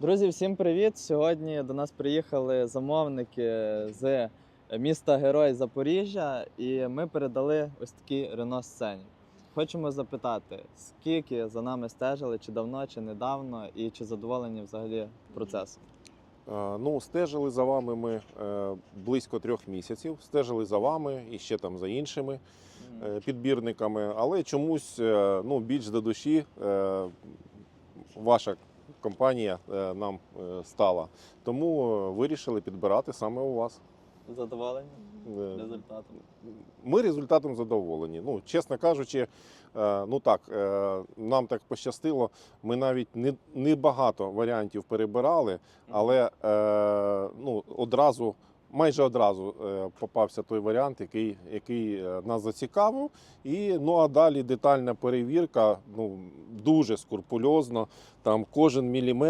Друзі, всім привіт! Сьогодні до нас приїхали замовники з міста Герой Запоріжжя, і ми передали ось такі Рено сцені. Хочемо запитати, скільки за нами стежили, чи давно, чи недавно, і чи задоволені взагалі процесом? Е, Ну, стежили за вами ми е, близько трьох місяців. Стежили за вами і ще там за іншими е, підбірниками, але чомусь ну, більш до душі ваша компанія е, нам е, стала. Тому е, вирішили підбирати саме у вас. Задоволені результатом? Ми результатом задоволені. Ну, чесно кажучи, ну так, нам так пощастило. Ми навіть не, не багато варіантів перебирали, але ну, одразу, майже одразу попався той варіант, який, який нас зацікавив. І ну а далі детальна перевірка, ну дуже скрупульозно. Там кожен міліметр